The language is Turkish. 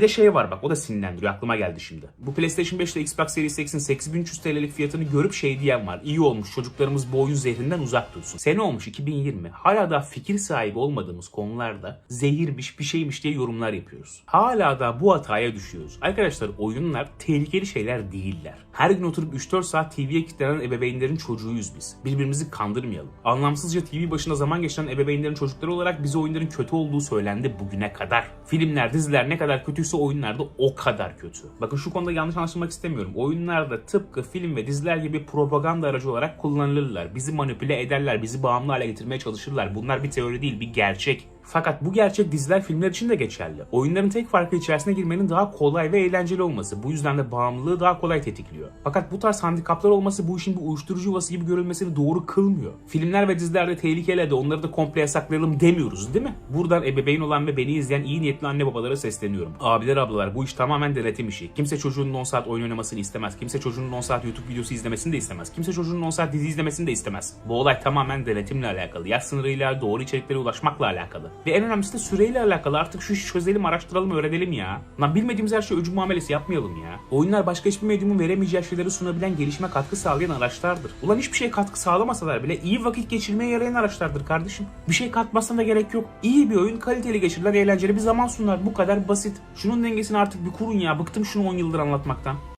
Bir de şey var bak o da sinirlendiriyor aklıma geldi şimdi. Bu PlayStation 5 ile Xbox Series X'in 8300 TL'lik fiyatını görüp şey diyen var. İyi olmuş çocuklarımız bu oyun zehrinden uzak dursun. Sene olmuş 2020. Hala daha fikir sahibi olmadığımız konularda zehirmiş bir şeymiş diye yorumlar yapıyoruz. Hala da bu hataya düşüyoruz. Arkadaşlar oyunlar tehlikeli şeyler değiller. Her gün oturup 3-4 saat TV'ye kilitlenen ebeveynlerin çocuğuyuz biz. Birbirimizi kandırmayalım. Anlamsızca TV başında zaman geçiren ebeveynlerin çocukları olarak bize oyunların kötü olduğu söylendi bugüne kadar. Filmler, diziler ne kadar kötüyse oyunlarda o kadar kötü. Bakın şu konuda yanlış anlaşılmak istemiyorum. Oyunlarda tıpkı film ve diziler gibi propaganda aracı olarak kullanılırlar. Bizi manipüle ederler, bizi bağımlı hale getirmeye çalışırlar. Bunlar bir teori değil, bir gerçek. Fakat bu gerçek diziler, filmler için de geçerli. Oyunların tek farkı içerisine girmenin daha kolay ve eğlenceli olması. Bu yüzden de bağımlılığı daha kolay tetikliyor. Fakat bu tarz handikaplar olması bu işin bir uyuşturucu yuvası gibi görülmesini doğru kılmıyor. Filmler ve dizilerde tehlikeli de onları da komple yasaklayalım demiyoruz değil mi? Buradan ebeveyn olan ve beni izleyen iyi niyetli anne babalara sesleniyorum. Abiler ablalar bu iş tamamen denetim işi. Kimse çocuğunun 10 saat oyun oynamasını istemez. Kimse çocuğunun 10 saat YouTube videosu izlemesini de istemez. Kimse çocuğunun 10 saat dizi izlemesini de istemez. Bu olay tamamen denetimle alakalı. Yaş sınırıyla, doğru içeriklere ulaşmakla alakalı. Ve en önemlisi de süreyle alakalı. Artık şu işi çözelim, araştıralım, öğrenelim ya. Lan bilmediğimiz her şey öcü muamelesi yapmayalım ya. Oyunlar başka hiçbir medyumun veremeyeceği şeyleri sunabilen gelişime katkı sağlayan araçlardır. Ulan hiçbir şey katkı sağlamasalar bile iyi vakit geçirmeye yarayan araçlardır kardeşim. Bir şey katmasına da gerek yok. İyi bir oyun kaliteli geçirilen eğlenceli bir zaman sunar. Bu kadar basit. Şunun dengesini artık bir kurun ya. Bıktım şunu 10 yıldır anlatmaktan.